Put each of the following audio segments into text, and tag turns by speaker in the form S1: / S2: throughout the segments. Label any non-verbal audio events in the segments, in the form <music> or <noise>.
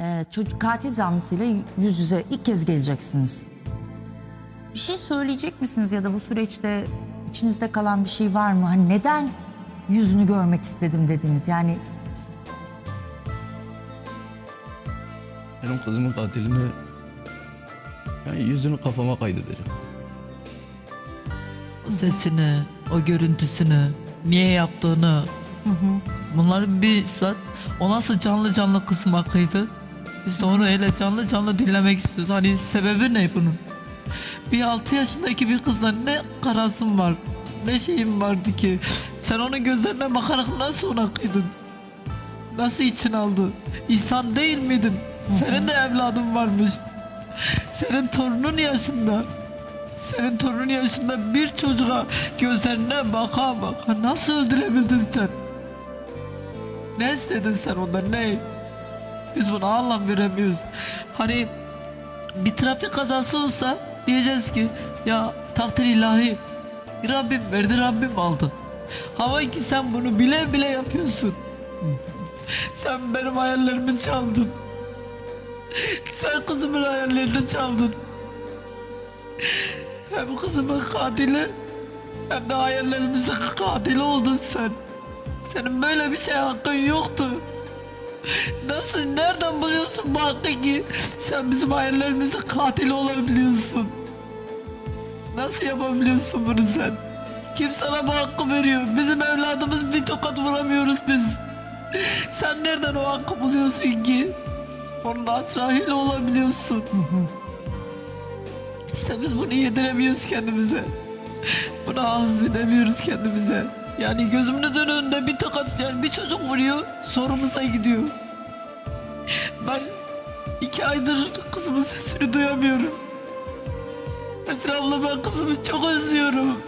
S1: Ee, çocuk katil zanlısıyla yüz yüze ilk kez geleceksiniz. Bir şey söyleyecek misiniz ya da bu süreçte içinizde kalan bir şey var mı? Hani neden yüzünü görmek istedim dediniz? Yani
S2: Benim kızımın katilini yani yüzünü kafama kaydederim.
S3: O sesini, o görüntüsünü, niye yaptığını. Bunları bir saat o nasıl canlı canlı kısmaklıydı. Biz de onu öyle canlı canlı dinlemek istiyoruz. Hani sebebi ne bunun? Bir 6 yaşındaki bir kızla ne karasın var, ne şeyim vardı ki. Sen onun gözlerine bakarak nasıl ona kıydın? Nasıl için aldı? İnsan değil miydin? Senin de evladın varmış. Senin torunun yaşında. Senin torunun yaşında bir çocuğa gözlerine baka baka nasıl öldürebildin sen? Ne istedin sen ondan ne? Biz buna anlam veremiyoruz. Hani bir trafik kazası olsa diyeceğiz ki ya takdir ilahi Rabbim verdi Rabbim aldı. Ama ki sen bunu bile bile yapıyorsun. <laughs> Sen benim hayallerimi çaldın. <laughs> Sen kızımın hayallerini çaldın. <laughs> Hem kızımın katili hem de hayallerimizin katili oldun sen. Senin böyle bir şey hakkın yoktu. Nasıl, nereden buluyorsun bu hakkı ki sen bizim hayallerimizin katili olabiliyorsun? Nasıl yapabiliyorsun bunu sen? Kim sana bu hakkı veriyor? Bizim evladımız bir tokat vuramıyoruz biz. Sen nereden o hakkı buluyorsun ki? Onun atrahıyla olabiliyorsun. İşte biz bunu yediremiyoruz kendimize. Buna hazmedemiyoruz kendimize. Yani gözümüzün önünde bir tokat yani bir çocuk vuruyor sorumuza gidiyor. Ben iki aydır kızımın sesini duyamıyorum. Esra abla ben kızımı çok özlüyorum. <laughs>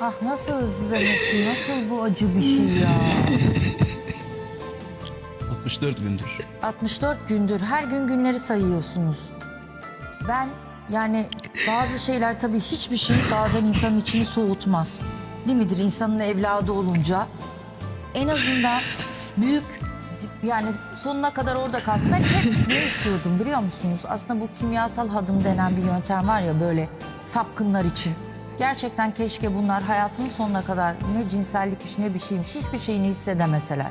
S1: ah nasıl özlemesin, nasıl bu acı bir şey ya.
S2: 64 gündür.
S1: 64 gündür her gün günleri sayıyorsunuz. Ben yani bazı şeyler tabii hiçbir şey bazen insanın içini soğutmaz. Değil midir? İnsanın evladı olunca en azından büyük yani sonuna kadar orada kalsın. Ben hep ne istiyordum biliyor musunuz? Aslında bu kimyasal hadım denen bir yöntem var ya böyle sapkınlar için. Gerçekten keşke bunlar hayatının sonuna kadar ne cinsellikmiş ne bir şeymiş hiçbir şeyini hissedemeseler.